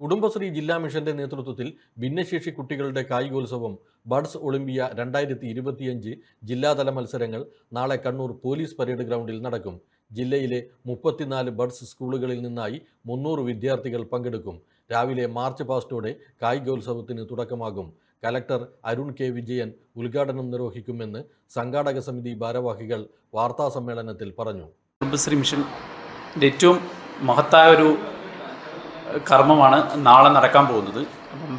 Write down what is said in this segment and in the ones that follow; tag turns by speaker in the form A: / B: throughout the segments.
A: കുടുംബശ്രീ ജില്ലാ മിഷന്റെ നേതൃത്വത്തിൽ ഭിന്നശേഷി കുട്ടികളുടെ കായികോത്സവം ബഡ്സ് ഒളിമ്പിയ രണ്ടായിരത്തി ഇരുപത്തിയഞ്ച് ജില്ലാതല മത്സരങ്ങൾ നാളെ കണ്ണൂർ പോലീസ് പരേഡ് ഗ്രൗണ്ടിൽ നടക്കും. ജില്ലയിലെ മുപ്പത്തിനാല് ബഡ്സ് സ്കൂളുകളിൽ നിന്നായി മുന്നൂറ് വിദ്യാർത്ഥികൾ പങ്കെടുക്കും. രാവിലെ മാർച്ച് പാസ്റ്റോടെ കായികോത്സവത്തിന് തുടക്കമാകും. കലക്ടർ അരുൺ കെ വിജയൻ ഉദ്ഘാടനം നിർവഹിക്കുമെന്ന് സംഘാടക സമിതി ഭാരവാഹികൾ വാർത്താസമ്മേളനത്തിൽ പറഞ്ഞു.
B: കുടുംബശ്രീ മിഷന്റെ ഏറ്റവും മഹത്തായ ഒരു കർമ്മമാണ് നാളെ നടക്കാൻ പോകുന്നത്.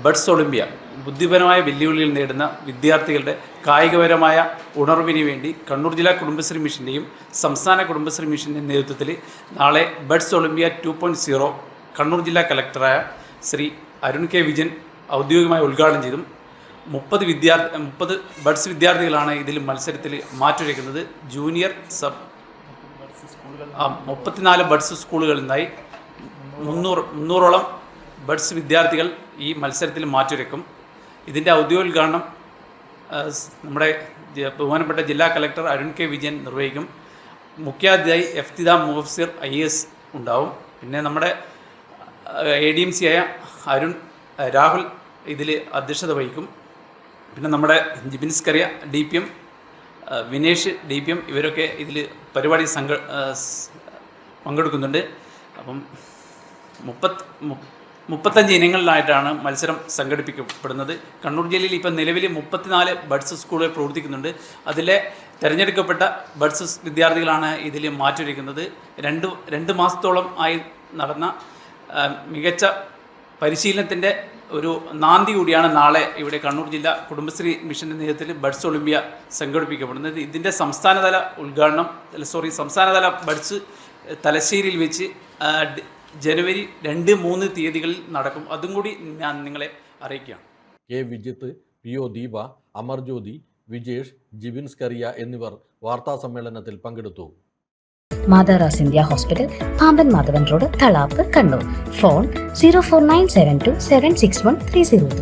B: ബഡ്സ് ഒളിമ്പിയ ബുദ്ധിപരമായ വെല്ലുവിളികൾ നേടുന്ന വിദ്യാർത്ഥികളുടെ കായികപരമായ ഉണർവിന് വേണ്ടി കണ്ണൂർ ജില്ലാ കുടുംബശ്രീ മിഷന്റെയും സംസ്ഥാന കുടുംബശ്രീ മിഷന്റെയും നേതൃത്വത്തിൽ നാളെ buds Olympia two point zero Kannur ജില്ലാ കലക്ടറായ ശ്രീ അരുൺ കെ വിജയൻ ഔദ്യോഗികമായി ഉദ്ഘാടനം ചെയ്തും മുപ്പത് വിദ്യാർത്ഥി മുപ്പത് ബഡ്സ് വിദ്യാർത്ഥികളാണ് ഇതിൽ മത്സരത്തിൽ മാറ്റുരയ്ക്കുന്നത്. ജൂനിയർ സബ് മുപ്പത്തിനാല് ബഡ്സ് സ്കൂളുകളിൽ നിന്നായി മുന്നൂറ് മുന്നൂറോളം ബഡ്സ് വിദ്യാർത്ഥികൾ ഈ മത്സരത്തിൽ മാറ്റുരക്കും. ഇതിന്റെ ഔദ്യോഗികോദ്ഘാടനം നമ്മുടെ ബഹുമാനപ്പെട്ട ജില്ലാ കലക്ടർ അരുൺ കെ വിജയൻ നിർവഹിക്കും. മുഖ്യാതിഥിയായി എഫ്തിദ മുഹഫ്സിർ ഐ എസ് ഉണ്ടാവും. പിന്നെ നമ്മുടെ എ ഡി എം സി ആയ അരുൺ രാഹുൽ ഇതിൽ അധ്യക്ഷത വഹിക്കും. പിന്നെ നമ്മുടെ Jibins Kariya D P M Vinesh D P M ഇവരൊക്കെ ഇതിൽ പരിപാടി സംഘ പങ്കെടുക്കുന്നുണ്ട്. അപ്പം മുപ്പത്ത് മുപ്പത്തഞ്ച് ഇനങ്ങളിലായിട്ടാണ് മത്സരം സംഘടിപ്പിക്കപ്പെടുന്നത്. കണ്ണൂർ ജില്ലയിൽ ഇപ്പം നിലവിൽ മുപ്പത്തിനാല് ബഡ്സ് സ്കൂളുകൾ പ്രവർത്തിക്കുന്നുണ്ട്. അതിലെ തിരഞ്ഞെടുക്കപ്പെട്ട ബഡ്സ് വിദ്യാർത്ഥികളാണ് ഇതിൽ മാറ്റുരയ്ക്കുന്നത് രണ്ട് രണ്ട് മാസത്തോളം ആയി നടന്ന മികച്ച പരിശീലനത്തിന്റെ ഒരു നാന്തി കൂടിയാണ് നാളെ ഇവിടെ കണ്ണൂർ ജില്ലാ കുടുംബശ്രീ മിഷന്റെ നേതൃത്വത്തിൽ ബഡ്സ് ഒളിമ്പ്യ സംഘടിപ്പിക്കപ്പെടുന്നത്. ഇതിന്റെ സംസ്ഥാനതല ഉദ്ഘാടനം സോറി സംസ്ഥാനതല ബഡ്സ് തലശ്ശേരിയിൽ വെച്ച് ജനുവരി രണ്ട് മൂന്ന് തീയതികളിൽ നടക്കും. അതും കൂടി ഞാൻ നിങ്ങളെ അറിയിക്കുകയാണ്.
A: K Vijith P O Deepa Amarjyothi Vijesh Jibins Kariya എന്നിവർ വാർത്താ സമ്മേളനത്തിൽ പങ്കെടുത്തു.
C: മാതാറാസ് India hospital Pamban Madhavan road Thalap Kannur. Phone zero four nine seven two seven six one three zero three.